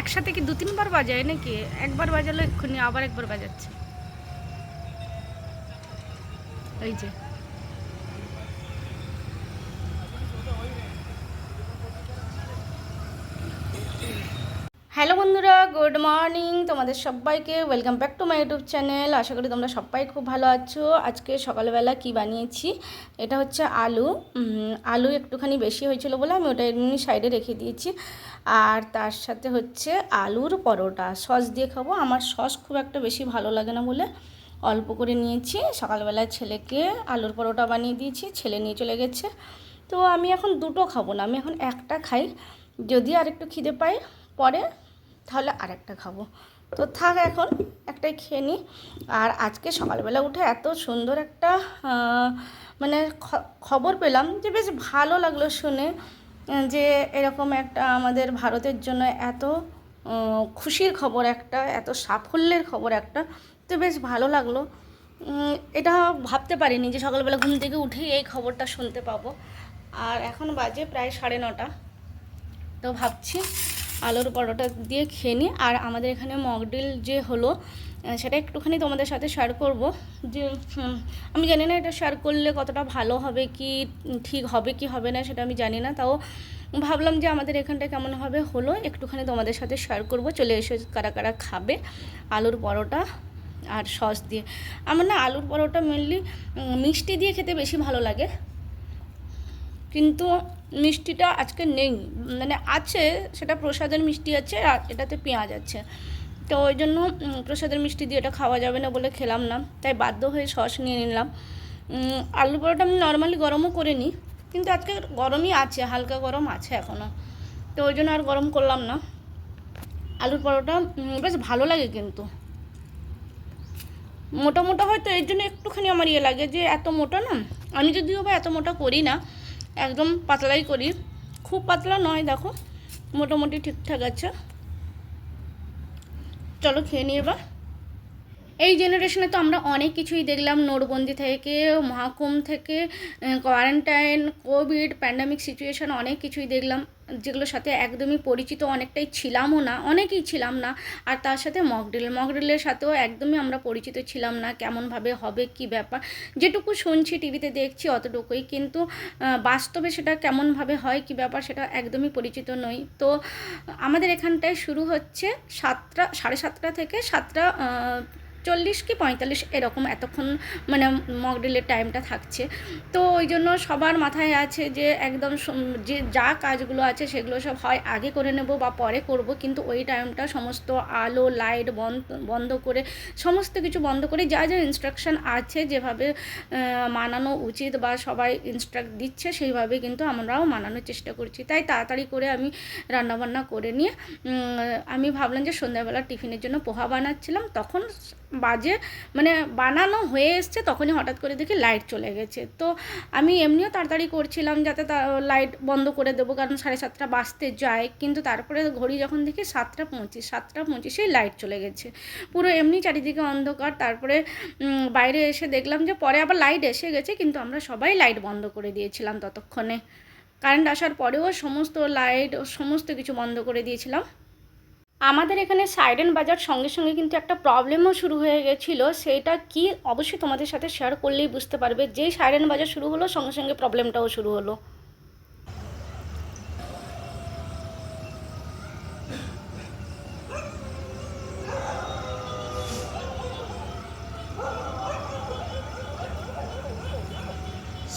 একসাথে কি দু তিনবার বাজায় নাকি? একবার বাজালো এক্ষুনি আবার একবার বাজাচ্ছে। এই যে। হ্যালো বন্ধুরা, গুড মর্নিং। তোমাদের সবাইকে welcome back to my YouTube channel. আশা করি তোমরা সবাই খুব ভালো আছো। আজকে সকালবেলা কি বানিয়েছি? এটা হচ্ছে আলু। আলু একটুখানি বেশি হয়েছিল বলে আমি ওটা এমনি সাইডে রেখে দিয়েছি। আর তার সাথে হচ্ছে আলুর পরোটা। সস দিয়ে খাব। আমার সস খুব একটা বেশি ভালো লাগে না বলে অল্প করে নিয়েছি। সকালবেলা ছেলেকে আলুর পরোটা বানিয়ে দিয়েছি। ছেলে নিয়ে চলে গেছে। তো আমি এখন দুটো খাব না। আমি এখন একটা খাই। যদি আর একটু খিদে পাই পরে তাহলে আর একটা খাব। তো থাক এখন, একটাই খেয়ে নিই আর আজকে সকালবেলা উঠে এত সুন্দর একটা মানে খবর পেলাম যে বেশ ভালো লাগল শুনে যে এরকম একটা আমাদের ভারতের জন্য এত খুশির খবর একটা, এত সাফল্যের খবর একটা, তো বেশ ভালো লাগল। এটা ভাবতে পারিনি যে সকালবেলা ঘুম থেকে উঠেই এই খবরটা শুনতে পাবো। আর এখন বাজে প্রায় সাড়ে নটা। তো ভাবছি আলুর পরোটা দিয়ে খেয়ে নিই। আর আমাদের এখানে মকডিল যে হলো সেটা একটুখানি তোমাদের সাথে শেয়ার করব। যে আমি জানি না এটা শেয়ার করলে কতটা ভালো হবে কি, ঠিক হবে কি হবে না সেটা আমি জানি না। তাও ভাবলাম যে আমাদের এখানটা কেমনভাবে হলো, একটুখানি তোমাদের সাথে শেয়ার করব। চলে এসে কারা কারা খাবে আলুর পরোটা আর সস দিয়ে। আমার না আলুর পরোটা মেনলি মিষ্টি দিয়ে খেতে বেশি ভালো লাগে। কিন্তু মিষ্টিটা আজকে নেই। মানে আছে, সেটা প্রসাদের মিষ্টি আছে আর এটাতে পেঁয়াজ আছে। তো ওই জন্য প্রসাদের মিষ্টি দিয়ে এটা খাওয়া যাবে না বলে খেলাম না। তাই বাধ্য হয়ে সস নিয়ে নিলাম। আলু পরোটা আমি নর্মালি গরমও করে নিই কিন্তু আজকে গরমই আছে, হালকা গরম আছে এখনও তো ওই জন্য আর গরম করলাম না। আলুর পরোটা বেশ ভালো লাগে কিন্তু। মোটা মোটা হয়তো এর জন্য একটুখানি আমার ইয়ে লাগে যে এত মোটা না। আমি যদিও বা এত মোটা করি না একদম পাতলাই করি। খুব পাতলা নয় দেখো। মোটামুটি ঠিকঠাক আছে। চলো খেয়ে নিয়ে এবার। এই জেনারেশনে তো আমরা অনেক কিছুই দেখলাম। নোটবন্দি থেকে মহাকুম থেকে কোয়ারেন্টাইন কোভিড প্যান্ডামিক সিচুয়েশন অনেক কিছুই দেখলাম। যেগুলোর সাথে একদমই পরিচিত অনেকটাই ছিলামও না, অনেকেই ছিলাম না। আর তার সাথে মকড্রিল মকড্রিলের সাথেও একদমই আমরা পরিচিত ছিলাম না, কেমনভাবে হবে, কি ব্যাপার। যেটুকু শুনছি টিভিতে দেখছি অতটুকুই, কিন্তু বাস্তবে সেটা কেমনভাবে হয়, কি ব্যাপার, সেটা একদমই পরিচিত নই। তো, আমাদের এখানটায় শুরু হচ্ছে সাতটা, সাড়ে সাতটা থেকে সাতটা চল্লিশ কি পঁয়তাল্লিশ এরকম এতক্ষণ মানে মকড্রিলের টাইমটা থাকছে। তো ওই জন্য সবার মাথায় আছে যে একদম যে যা কাজগুলো আছে সেগুলো সব হয়, আগে করে নেব বা পরে করব। কিন্তু ওই টাইমটা সমস্ত আলো, লাইট বন্ধ করে সমস্ত কিছু বন্ধ করে যা যা ইনস্ট্রাকশন আছে যেভাবে মানানো উচিত বা সবাই ইনস্ট্রাক্ট দিচ্ছে সেইভাবে কিন্তু আমরাও মানানোর চেষ্টা করছি। তাই তাড়াতাড়ি করে আমি রান্নাবান্না করে নিয়ে আমি ভাবলাম যে সন্ধ্যাবেলা টিফিনের জন্য পোহা বানাচ্ছিলাম। তখন বাজে মানে বানানো হয়ে এসছে, তখনই হঠাৎ করে দেখি লাইট চলে গেছে। তো আমি এমনিও তাড়াতাড়ি করছিলাম যাতে লাইট বন্ধ করে দেবো, কারণ সাড়ে সাতটা বাজতে যায়। কিন্তু তারপরে ঘড়ি যখন দেখি সাতটা পঁচিশ, সাতটা পঁচিশেই লাইট চলে গেছে। পুরো এমনি চারিদিকে অন্ধকার। তারপরে বাইরে এসে দেখলাম যে পরে আবার লাইট এসে গেছে, কিন্তু আমরা সবাই লাইট বন্ধ করে দিয়েছিলাম ততক্ষণে। কারেন্ট আসার পরেও সমস্ত লাইট সমস্ত কিছু বন্ধ করে দিয়েছিলাম। আমাদের এখানে সাইরেন বাজার সঙ্গে সঙ্গে কিন্তু একটা প্রবলেমও শুরু হয়ে গেছিল। সেইটা কি? অবশ্যই তোমাদের সাথে শেয়ার করলেই বুঝতে পারবে। যেই সাইরেন বাজার শুরু হলো, সঙ্গে সঙ্গে প্রবলেমটাও শুরু হলো।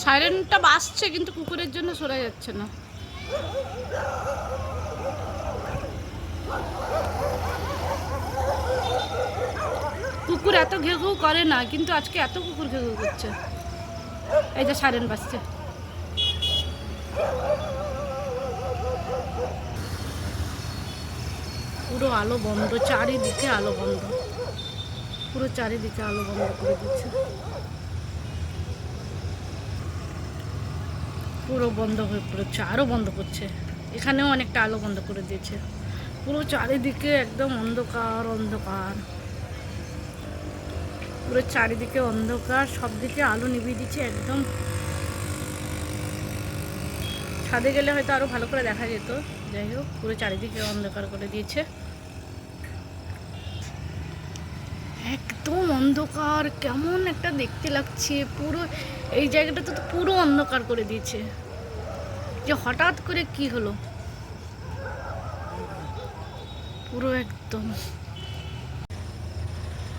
সাইরেনটা বাসছে কিন্তু কুকুরের জন্য সরে যাচ্ছে না। কুকুর এত ঘেউ করে না, কিন্তু আজকে এত কুকুর ঘেউ করছে। এই যে সারেন বাজছে পুরো আলো বন্ধ, চারিদিকে আলো বন্ধ। পুরো চারিদিকে আলো বন্ধ করে দিচ্ছে। পুরো বন্ধ হয়ে পড়েছে আরও বন্ধ করছে। এখানেও অনেকটা আলো বন্ধ করে দিয়েছে। পুরো চারিদিকে একদম অন্ধকার অন্ধকার। পুরো চারিদিকে অন্ধকার সব দিকে আলো নিভিয়ে দিচ্ছে একদম। ছাদে গেলে হয়তো আরও ভালো করে দেখা যেত। যাই হোক, পুরো চারিদিকে অন্ধকার করে দিয়েছে। একদম অন্ধকার, কেমন একটা দেখতে লাগছে। পুরো, এই জায়গাটা তো পুরো অন্ধকার করে দিয়েছে। যে হঠাৎ করে কি হলো? পুরো একদম।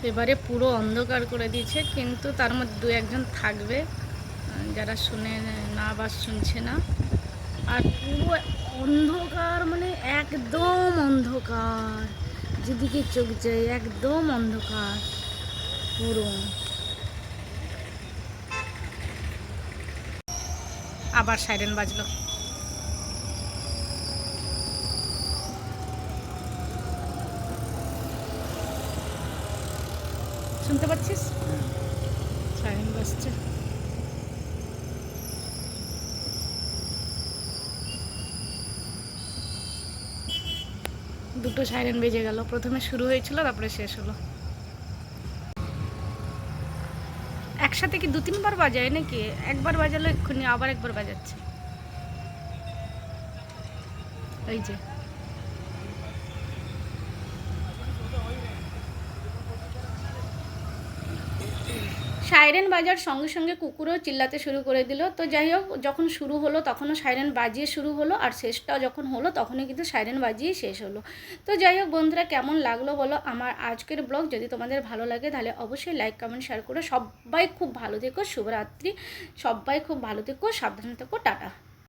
এবারে পুরো অন্ধকার করে দিয়েছে, কিন্তু তার মধ্যে দু একজন থাকবে, যারা শুনে না বা শুনছে না। আর পুরো অন্ধকার মানে একদম অন্ধকার। যেদিকে চোখ যায়, একদম অন্ধকার। পুরো। আবার সাইরেন বাজলো। শুনতে পাচ্ছিস সাইরেন বাজছে দুটো সাইরেন বেজে গেল। প্রথমে শুরু হয়েছিল তারপরে শেষ হলো। একসাথে কি দু তিনবার বাজায় নাকি? একবার বাজালো এক্ষুনি আবার একবার বাজাচ্ছে। এই যে। সাইরেন বাজার সঙ্গে সঙ্গে কুকুরও চিল্লাতে শুরু করে দিল। তো যাই হোক, যখন শুরু হলো তখনও সাইরেন বাজিয়ে শুরু হলো আর শেষটাও যখন হলো তখনই কিন্তু সাইরেন বাজিয়ে শেষ হলো। তো যাই হোক বন্ধুরা, কেমন লাগল বলো আমার আজকের ব্লগ? যদি তোমাদের ভালো লাগে তাহলে অবশ্যই লাইক কমেন্ট শেয়ার করো। সবাই খুব ভালো থেকো, শুভরাত্রি। সবাই খুব ভালো থেকো, সাবধানে থেকো, টাটা।